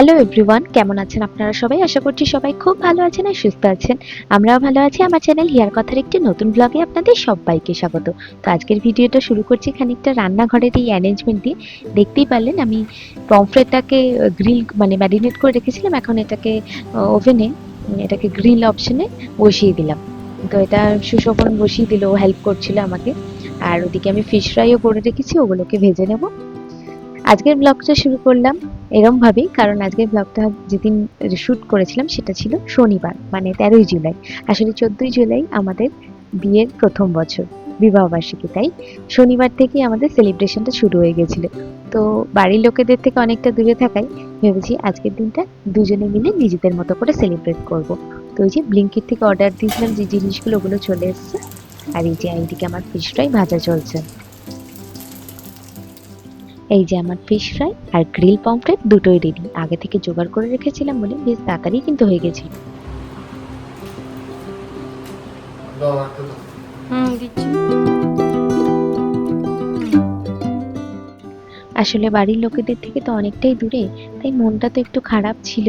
Hello everyone কেমন আছেন আপনারা সবাই? আশা করছি সবাই খুব ভালো আছেন আর সুস্থ আছেন। আমরাও ভালো আছি। আমার চ্যানেল হিয়ার কথার একটি নতুন ব্লগে আপনাদের সবাইকে স্বাগত। তো আজকের ভিডিওটা শুরু করছি খানিকটা রান্নাঘরের এই অ্যারেঞ্জমেন্ট দিয়ে। দেখতেই পারলেন, আমি পমফ্রেটটাকে গ্রিল মানে ম্যারিনেট করে রেখেছিলাম। এখন এটাকে ওভেনে এটাকে গ্রিল অপশনে বসিয়ে দিলাম। তো এটা সুশোভন বসিয়ে দিল হেল্প করছিল আমাকে। আর ওদিকে আমি ফিশ ফ্রাইও করে রেখেছি, ওগুলোকে ভেজে নেব। আজকের ব্লগটা শুরু করলাম। এরম ভাবেই, কারণ আজকে ব্লগটা যেদিন শ্যুট করেছিলাম সেটা ছিল শনিবার মানে তেরোই জুলাই। আসলে চোদ্দই জুলাই আমাদের বিয়ের প্রথম বছর বিবাহবার্ষিকী তাই? শনিবার থেকেই আমাদের সেলিব্রেশনটা শুরু হয়ে গেছিল। তো বাড়ির লোকেদের থেকে অনেকটা দূরে থাকায় ভেবেছি আজকের দিনটা দুজনে মিলে নিজেদের মতো করে সেলিব্রেট করব। তো ওই যে ব্লিঙ্কিট থেকে অর্ডার দিয়েছিলাম যে জিনিসগুলো, ওগুলো চলে এসছে। আর এই যে এইদিকে আমার ফিশ ভাজা চলছে। এই যে আমার ফিশ ফ্রাই আর গ্রিল পমফ্রেট দুটোই রেডি আগে থেকে জোগাড় করে রেখেছিলাম বলে বেশ তাড়াতাড়ি কিন্তু হয়ে গেছিল হুম দিচ্ছি। আসলে বাড়ির লোকেদের থেকে তো অনেকটাই দূরে তাই মনটা তো একটু খারাপ ছিল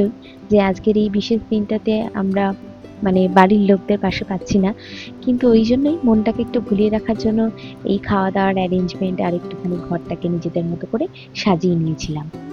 যে আজকের এই বিশেষ দিনটাতে আমরা মানে বাড়ির লোকদের পাশে পাচ্ছি না। কিন্তু ওই জন্যই মনটাকে একটু ভুলিয়ে রাখার জন্য এই খাওয়া দাওয়ার অ্যারেঞ্জমেন্ট আর একটুখানি ঘরটাকে নিজেদের মতো করে সাজিয়ে নিয়েছিলাম।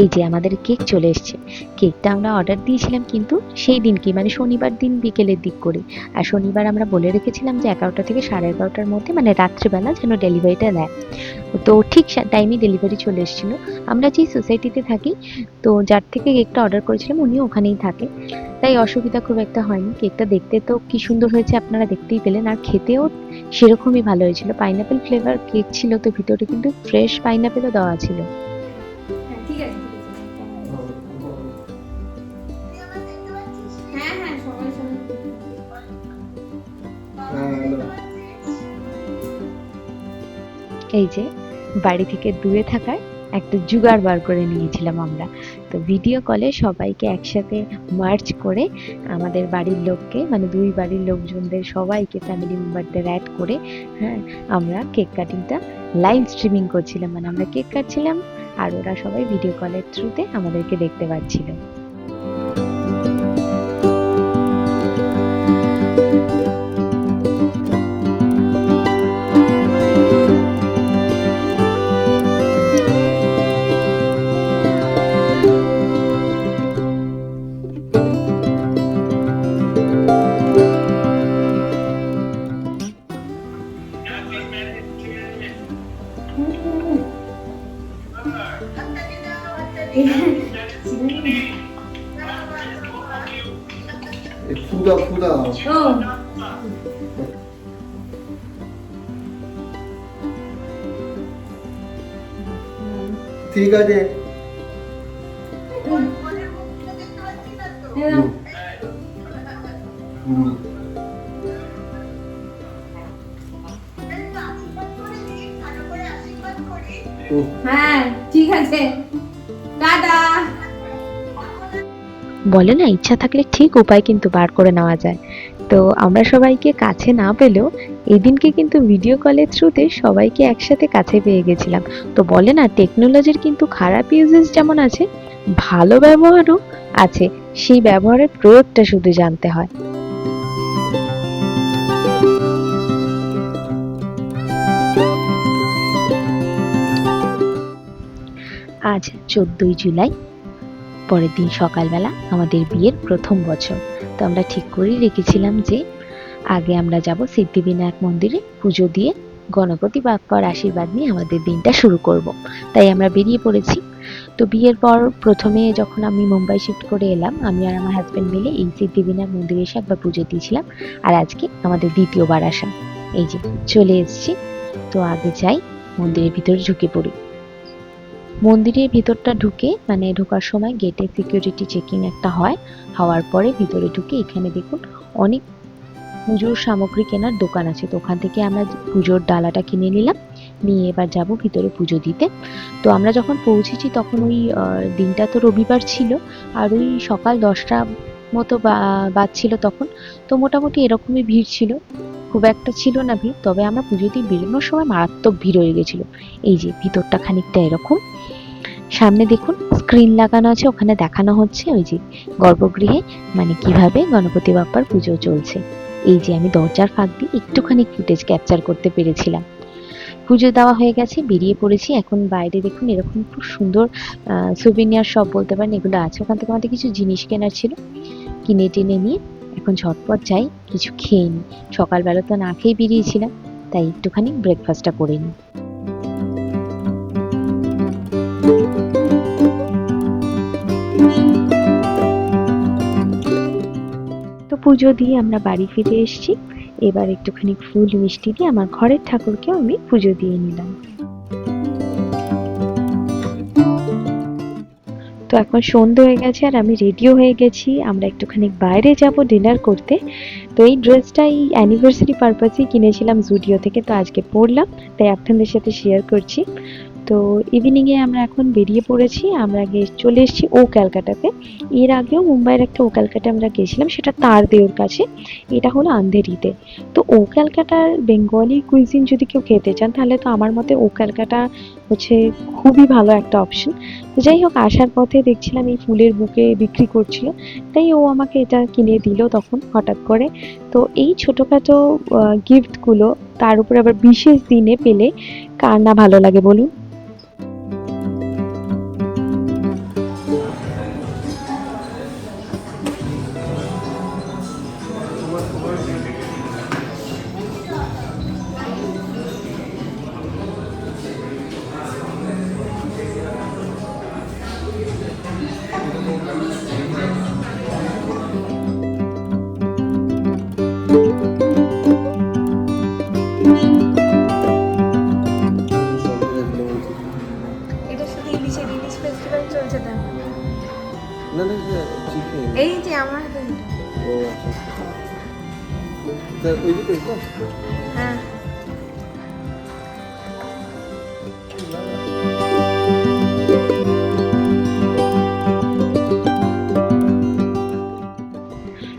এই যে আমাদের কেক চলে এসেছে। কেকটা আমরা অর্ডার দিয়েছিলাম কিন্তু সেই দিন কি মানে শনিবার দিন বিকেলের দিক করে। আর শনিবার আমরা বলে রেখেছিলাম যে এগারোটা থেকে সাড়ে এগারোটার মধ্যে মানে রাত্রিবেলা যেন ডেলিভারিটা দেয় তো ঠিক টাইমে ডেলিভারি চলে এসেছিল। আমরা যেই সোসাইটিতে থাকি, তো যার থেকে কেকটা অর্ডার করেছিলাম উনিও ওখানেই থাকে। তাই অসুবিধা খুব একটা হয়নি। কেকটা দেখতে তো কি সুন্দর হয়েছে আপনারা দেখতেই পেলেন। আর খেতেও সেরকমই ভালো হয়েছিল। পাইনাপেল ফ্লেভার কেক ছিল তো ভিতরে, কিন্তু ফ্রেশ পাইনাপেলও দেওয়া ছিল। এই যে, বাড়ি থেকে দূরে থাকার একটা জুগাড় বার করে নিয়েছিলাম আমরা। তো ভিডিও কলে সবাইকে একসাথে মার্চ করে আমাদের বাড়ির লোককে মানে দুই বাড়ির লোকজনদের সবাইকে ফ্যামিলি মেম্বারদের অ্যাড করে হ্যাঁ আমরা কেক কাটিংটা লাইভ স্ট্রিমিং করছিলাম। মানে আমরা কেক কাটছিলাম আর ওরা সবাই ভিডিও কলের থ্রুতে আমাদেরকে দেখতে পাচ্ছিল। ঠিক আছে। হ্যাঁ ঠিক আছে। টাটা। বলে না ইচ্ছা থাকলে ঠিক উপায় কিন্তু বার করে নেওয়া যায়। তো আমরা সবাইকে কাছে না পেলেও এই দিনকে কিন্তু ভিডিও কলের থ্রুতে সবাইকে একসাথে কাছে পেয়ে গেছিলাম। তো বলে না টেকনোলজির কিন্তু খারাপ ইউজেস যেমন আছে, ভালো ব্যবহারও আছে। সেই ব্যবহারের প্রয়োগটা শুধু জানতে হয়। আজ চোদ্দই জুলাই, পরের দিন সকালবেলা আমাদের বিয়ের প্রথম বছর। তো আমরা ঠিক করেই রেখেছিলাম যে আগে আমরা যাব সিদ্ধিবিনায়ক মন্দিরে পুজো দিয়ে গণপতি বাপ্পার আশীর্বাদ নিয়ে আমাদের দিনটা শুরু করব। তাই আমরা বেরিয়ে পড়েছি। তো বিয়ের পর প্রথমে যখন আমি মুম্বাই শিফট করে এলাম, আমি আর আমার হাজব্যান্ড মিলে এই সিদ্ধিবিনায়ক মন্দিরে এসে একবার পুজো দিয়েছিলাম। আর আজকে আমাদের দ্বিতীয়বার আসা। এই যে চলে এসেছি। তো আগে যাই মন্দিরের ভিতরে ঢুকে পড়ি। মন্দিরের ভিতরটা ঢুকে মানে ঢোকার সময় গেটে সিকিউরিটি চেকিং একটা হয়, হওয়ার পরে ভিতরে ঢুকে এখানে দেখুন অনেক পুজোর সামগ্রী কেনার দোকান আছে। তো ওখান থেকে আমরা পুজোর ডালাটা কিনে নিলাম, নিয়ে এবার যাব ভিতরে পুজো দিতে। তো আমরা যখন পৌঁছেছি তখন ওই দিনটা তো রবিবার ছিল, আর ওই সকাল দশটা মতো বাজছিল তখন। তো মোটামুটি এরকমই ভিড় ছিল। খুব একটা ছিল না ভিড়, তবে আমরা পুজো দিয়ে বেরোনোর সময় মারাত্মক ভিড় হয়ে গেছিল। এই যে ভিতরটা খানিকটা এরকম। সামনে দেখুন স্ক্রিন লাগানো আছে, ওখানে দেখানো হচ্ছে ওই যে গর্ভগৃহে মানে কীভাবে গণপতি বাপ্পার পুজো চলছে। এই যে আমি দরজার ফাঁক দিয়ে একটুখানি ফুটেজ ক্যাপচার করতে পেরেছিলাম। পুজো দেওয়া হয়ে গেছে, বেরিয়ে পড়েছি। এখন বাইরে দেখুন, এরকম খুব সুন্দর সুবিনিয়ার সব বলতে পারেন, এগুলো আছে। ওখান থেকে আমাদের কিছু জিনিস কেনার ছিল। কিনে টেনে নিয়ে এখন ঝটপট যাই, কিছু খেয়ে নিই সকালবেলা তো না খেয়ে বেরিয়েছিলাম, তাই একটুখানি ব্রেকফাস্টটা করে নিই তো পুজো দিয়ে আমরা বাড়ি ফিরে এসেছি। এবার একটুখানি ফুল মিষ্টি দিয়ে আমার ঘরের ঠাকুরকেও আমি পুজো দিয়ে নিলাম। তো এখন সন্ধে হয়ে গেছে আর আমি রেডিও হয়ে গেছি। আমরা একটুখানি বাইরে যাব ডিনার করতে। তো এই ড্রেসটা এই অ্যানিভার্সারি পারপাসেই কিনেছিলাম জুডিও থেকে, তো আজকে পরলাম। তাই আপনাদের সাথে শেয়ার করছি। তো ইভিনিংয়ে আমরা এখন বেরিয়ে পড়েছি, আমরা চলে এসেছি ও ক্যালকাটাতে। এর আগেও মুম্বাইয়ের একটা ও ক্যালকাটা আমরা গেছিলাম, সেটা তার তারদেওর কাছে। এটা হলো আন্ধেরিতে। তো ও ক্যালকাটার বেঙ্গলি কুইজিন যদি কেউ খেতে চান, তাহলে তো আমার মতে ও ক্যালকাটা হচ্ছে খুবই ভালো একটা অপশন তো যাই হোক, আসার পথে দেখছিলাম এই ফুলের বুকে বিক্রি করছিল। তাই ও আমাকে এটা কিনে দিল তখন হঠাৎ করে। তো এই ছোটোখাটো গিফটগুলো তার উপরে আবার বিশেষ দিনে পেলে কার না ভালো লাগে বলুন? তা ওই দিকে তো হ্যাঁ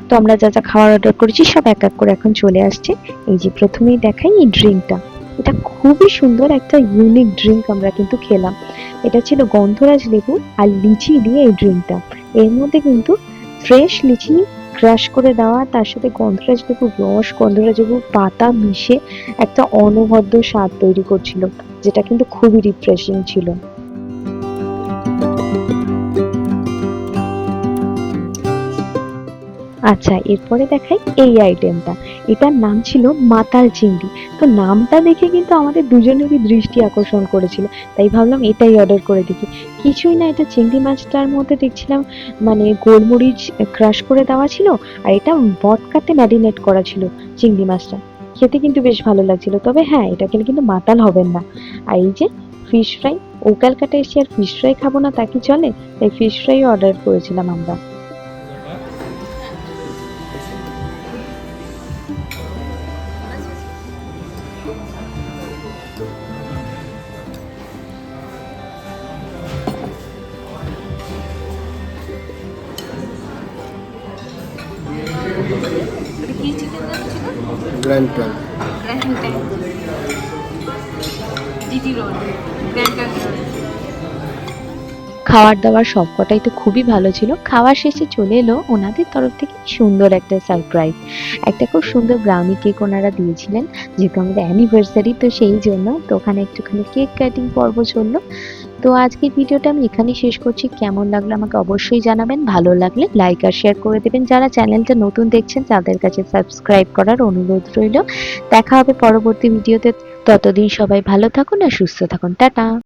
তো আমরা যা যা খাবার অর্ডার করেছি সব এক এক করে এখন চলে আসছে। এই যে প্রথমেই দেখাই এই ড্রিঙ্কটা এটা খুবই সুন্দর একটা ইউনিক ড্রিঙ্ক আমরা কিন্তু খেলাম। এটা ছিল গন্ধরাজ লেবু আর লিচি দিয়ে এই ড্রিঙ্কটা এর মধ্যে কিন্তু ফ্রেশ লিচি ক্রাশ করে দেওয়া, তার সাথে গন্ধরাজ লেবুর রস গন্ধরাজ লেবুর পাতা মিশে একটা অনবদ্য স্বাদ তৈরি করছিল, যেটা কিন্তু খুবই রিফ্রেশিং ছিল। আচ্ছা এরপরে দেখাই এই আইটেমটা এটার নাম ছিল মাতাল চিংড়ি। তো নামটা দেখে কিন্তু আমাদের দুজনেরই দৃষ্টি আকর্ষণ করেছিল। তাই ভাবলাম এটাই অর্ডার করে দেখি। কিছুই না, এটা চিংড়ি মাছটার মধ্যে দেখছিলাম মানে গোলমরিচ ক্রাশ করে দেওয়া ছিল আর এটা বটকাতে ম্যারিনেট করা ছিল চিংড়ি মাছটা। খেতে কিন্তু বেশ ভালো লাগছিল। তবে হ্যাঁ এটা খেলে কিন্তু মাতাল হবেন না। আর এই যে ফিশ ফ্রাই ও ক্যালকাটা এসে আর ফিশ ফ্রাই খাব না তা কি চলে? তাই ফিশ ফ্রাই অর্ডার করেছিলাম আমরা। grand plan grand trunk GT road grand trunk road দাওয়ার সবকটাই তো খুবই ভালো ছিল। খাওয়ার শেষে চলে এলো ওনাদের তরফ থেকে সুন্দর একটা সারপ্রাইজ একটা খুব সুন্দর ব্রাউনি কেক ওনারা দিয়েছিলেন, যেহেতু আমাদের অ্যানিভার্সারি তো সেই জন্য তো ওখানে একটুখানি কেক কাটিং পর্ব চলল। তো আজকের ভিডিওটা আমি এখানেই শেষ করছি। কেমন লাগল আমাকে অবশ্যই জানাবেন। ভালো লাগলে লাইক আর শেয়ার করে দেবেন। যারা চ্যানেলটা নতুন দেখছেন, তাদের কাছে সাবস্ক্রাইব করার অনুরোধ রইল। দেখা হবে পরবর্তী ভিডিওতে ততদিন সবাই ভালো থাকুন আর সুস্থ থাকুন। টাটা!